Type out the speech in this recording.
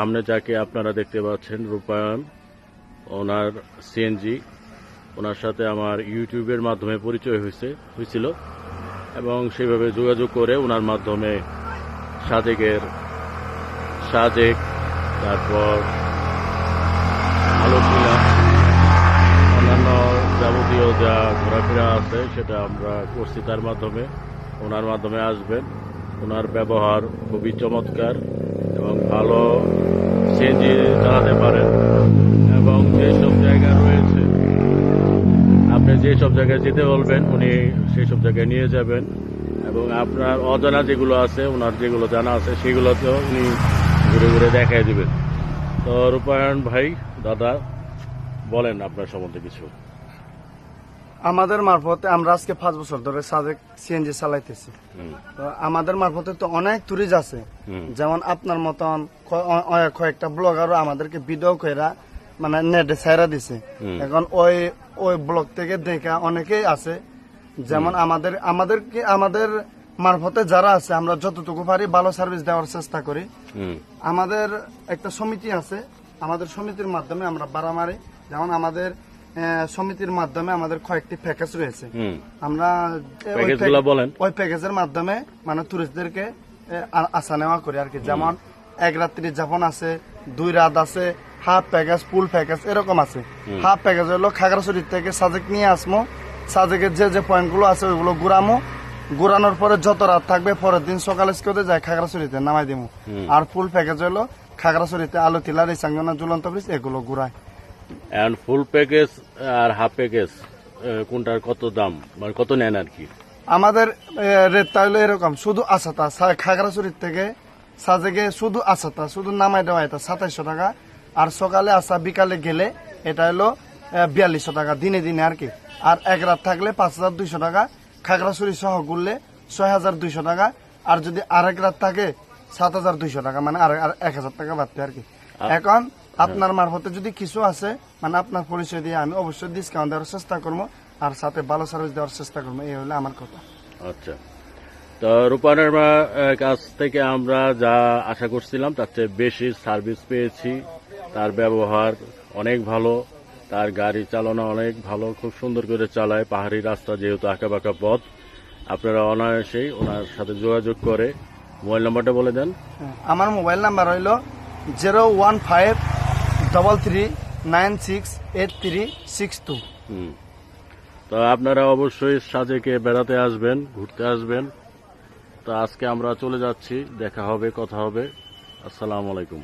সামনে যাকে আপনারা দেখতে পাচ্ছেন, রূপায়ণ, ওনার সিএনজি ওনার সাথে আমার ইউটিউবের মাধ্যমে পরিচয় হয়েছে, হয়েছিল। এবং সেভাবে যোগাযোগ করে ওনার মাধ্যমে সাজেকের সাজেক তারপর অন্যান্য যাবতীয় যা ঘোরাফেরা আছে সেটা আমরা করছি। তার মাধ্যমে ওনার মাধ্যমে আসবেন। ওনার ব্যবহার খুবই চমৎকার। এবং ভালো সিএনজি চালাতে পারেন। এবং যেসব জায়গা রয়েছে, আপনি যেসব জায়গায় যেতে বলবেন, উনি সেই সব জায়গায় নিয়ে যাবেন। এবং আপনার অজানা যেগুলো আছে ওনার যেগুলো জানা আছে, সেগুলোতেও উনি ঘুরে ঘুরে দেখাই দিবেন। তো রূপায়ণ ভাই, দাদা, বলেন আপনার সম্বন্ধে কিছু। আমাদের মারফতে আমরা আজকে পাঁচ বছর ধরে সাজেক সিএনজি চালাইতেছি। তো আমাদের মারফতে তো অনেক টুরিস্ট আছে। যেমন আপনার মতন কয়েকটা ব্লগারও আমাদেরকে ভিডিও কইরা মানে নেটে ছাইরা দিছে। এখন ওই ওই ব্লগ থেকে দেখা অনেকেই আছে। যেমন আমাদের আমাদেরকে আমাদের মারফতে যারা আছে আমরা যতটুকু পারি ভালো সার্ভিস দেওয়ার চেষ্টা করি। আমাদের একটা সমিতি আছে। আমাদের সমিতির মাধ্যমে আমরা বাড়া মারি যেমন আমাদের সমিতির মাধ্যমে আমাদের কয়েকটি প্যাকেজ রয়েছে। আমরা ওই বলেন। ওই প্যাকেজের মাধ্যমে মানে টুরিস্টদেরকে আসা নেওয়া করি আর কি। যেমন এক রাত্রি যাপন আছে দুই রাত আছে হাফ প্যাকেজ ফুল প্যাকেজ এরকম আছে। হাফ প্যাকেজ হলো খাগড়াছড়ি থেকে সাজেক নিয়ে আসমো। সাজেকের যে যে পয়েন্টগুলো আছে ওইগুলো ঘুরামো। ঘুরানোর পরে যত রাত থাকবে পরের দিন সকালে স্কুলে যায় খাগড়াছড়িতে নামাই দিমু। আর ফুল প্যাকেজ হলো খাগড়াছড়িতে আলু তিলা রিসাঙ্গনা ঝুলন্ত ব্রিজ এগুলো ঘুরায়। অ্যান্ড ফুল প্যাকেজ আর হাফ প্যাকেজ কোনটার কত দাম? মানে কত নেন আর কি? আমাদের রেটটা হলো এরকম শুধু আসাতা সা- খাগড়াছড়ির থেকে সাজেকে শুধু আসাতা শুধু নামাই দেওয়া এটা সাতাইশশো টাকা আর সকালে আসা বিকালে গেলে এটা হলো বিয়াল্লিশশো টাকা দিনে দিনে আর কি। আর এক রাত থাকলে পাঁচ হাজার দুইশো টাকা খাগড়াছড়ি সহ ঘুরলে ছয় হাজার দুইশো টাকা আর যদি আরেক রাত থাকে সাত হাজার দুইশো টাকা মানে আর আর এক হাজার টাকা বাড়তে আর কি। এখন আপনার মারফতে যদি কিছু আছে মানে আপনার পরিচয় দিয়ে আমি অবশ্যই ডিসকাউন্ট দেওয়ার চেষ্টা করব আর সাথে ভালো সার্ভিস দেওয়ার চেষ্টা করব এই হলো আমার কথা। আচ্ছা। তো রূপায়ণের মা- কাছ থেকে আমরা যা আশা করছিলাম তার চেয়ে বেশি সার্ভিস পেয়েছি। তার ব্যবহার অনেক ভালো তার গাড়ি চালানো অনেক ভালো খুব সুন্দর করে চালায় পাহাড়ি রাস্তা যেহেতু আঁকা বাঁকা পথ। আপনারা অনায়াসেই ওনার সাথে যোগাযোগ করে মোবাইল নাম্বারটা বলে দেন। আমার মোবাইল নাম্বার হইল zero one five double three nine six eight three six two তো আপনারা অবশ্যই সাজেকে বেড়াতে আসবেন, ঘুরতে আসবেন। তো আজকে আমরা চলে যাচ্ছি, দেখা হবে, কথা হবে। আসসালামু আলাইকুম।